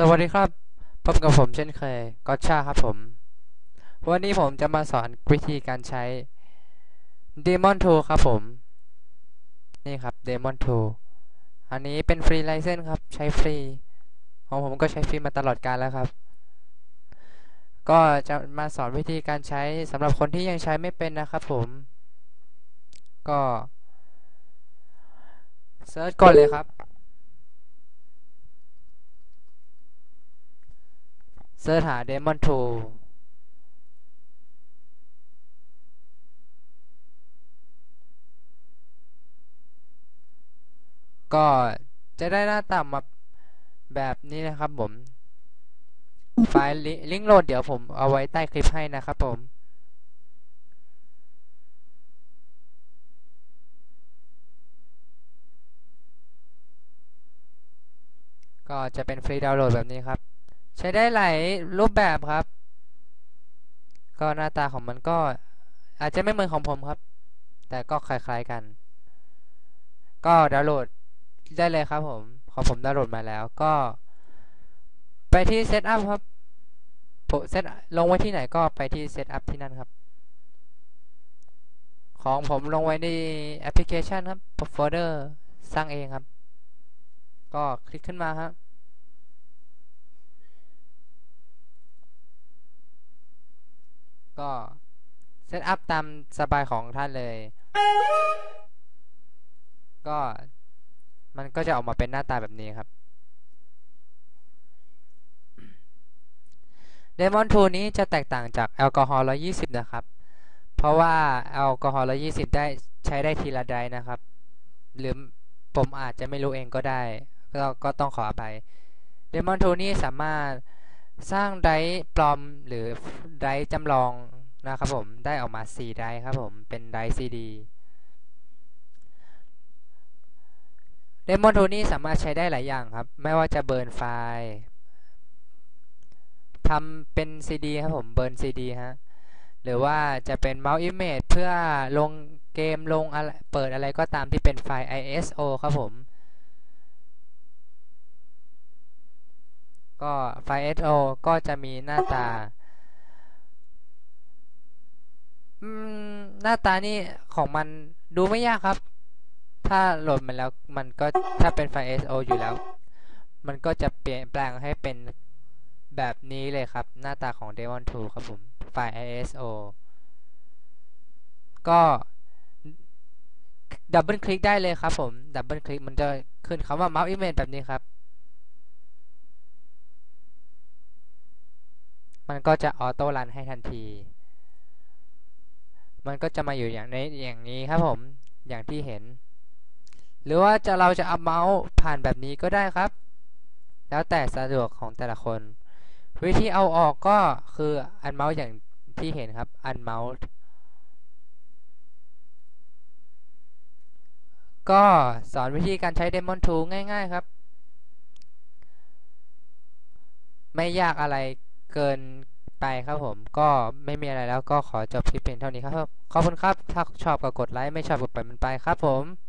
สวัสดีครับพบกับผมเช่นเคยก็ชาครับผม วันนี้ผมจะมาสอนวิธีการใช้ Demon Tool ครับผม นี่ครับ Demon Tool อันนี้เป็นฟรีไลเซนส์ครับ ใช้ฟรี ของผมก็ใช้ฟรีมาตลอดกาลแล้วครับ ก็จะมาสอนวิธีการใช้สำหรับคนที่ยังใช้ไม่เป็นนะครับผม ก็เซิร์ชก่อนเลยครับ เสิร์ชหา Demon Tool ก็จะได้หน้าต่ามาแบบนี้นะครับผม ไฟล์ลิงก์โหลดเดี๋ยวผมเอาไว้ใต้คลิปให้นะครับผมก็จะเป็นฟรีดาวน์โหลดแบบนี้ครับ ใช้ได้หลายรูปแบบครับ ก็หน้าตาของมันก็อาจจะไม่เหมือนของผมครับ แต่ก็คล้ายๆกัน ก็ดาวน์โหลดได้เลยครับผมของผมดาวน์โหลดมาแล้วก็ ไปที่เซตอัพครับเซตลงไว้ที่ไหนก็ไปที่เซตอัพที่นั่นครับ ของผมลงไว้ในแอปพลิเคชันครับโฟลเดอร์สร้างเองครับ ก็คลิกขึ้นมาครับ ก็เซตอัพตามสบายของท่านเลย ก็มันก็จะออกมาเป็นหน้าตาแบบนี้ครับ Demon t o นี้จะแตกต่างจากแอลกอฮอล์120 นะครับ เพราะว่าแอลกอฮอล์120 ได้ใช้ได้ทีละไดนะครับ หรือผมอาจจะไม่รู้เองก็ได้ก็ก็ต้องขออภัย Demon t o นี้สามารถสร้างไดปลอมหรือไดจำลอง นะครับผมได้ออกมา 4 ไดครับผมเป็นได CD Demon Tool นี้สามารถใช้ได้หลายอย่างครับ ไม่ว่าจะเบิร์นไฟล์ทำเป็น CD ครับผมเบิร์น CD ฮะหรือว่าจะเป็น Mouse Image เพื่อลงเกมลงอะไรเปิดอะไรก็ตามที่เป็นไฟล์ ISO ครับผม ก็ไฟล์ ISO ก็จะมีหน้าตา หน้าตานี่ของมันดูไม่ยากครับ ถ้าโหลดมันแล้วมันก็ถ้าเป็นไฟล์ ISO อยู่แล้ว มันก็จะเปลี่ยนแปลงให้เป็นแบบนี้เลยครับ หน้าตาของ Demon Tool ครับผมไฟล์ ISO ก็ดับเบิลคลิกได้เลยครับผมดับเบิลคลิกมันจะขึ้นคำว่า Mouse Image แบบนี้ครับ มันก็จะออโต้รันให้ทันที มันก็จะมาอยู่อย่างในอย่างนี้ครับผมอย่างที่เห็น หรือว่าจะเราจะเอาเมาส์ผ่านแบบนี้ก็ได้ครับ แล้วแต่สะดวกของแต่ละคน วิธีเอาออกก็คืออันเมาส์อย่างที่เห็นครับอันเมาส์ก็สอนวิธีการใช้ Demon Tool ง่าย ๆ ครับ ไม่ยากอะไรเกิน ไปครับผม ก็ไม่มีอะไรแล้วก็ขอจบคลิปเพียงเท่านี้ครับขอบคุณครับ ถ้าชอบก็กดไลค์ไม่ชอบก็ปล่อยมันไปครับผม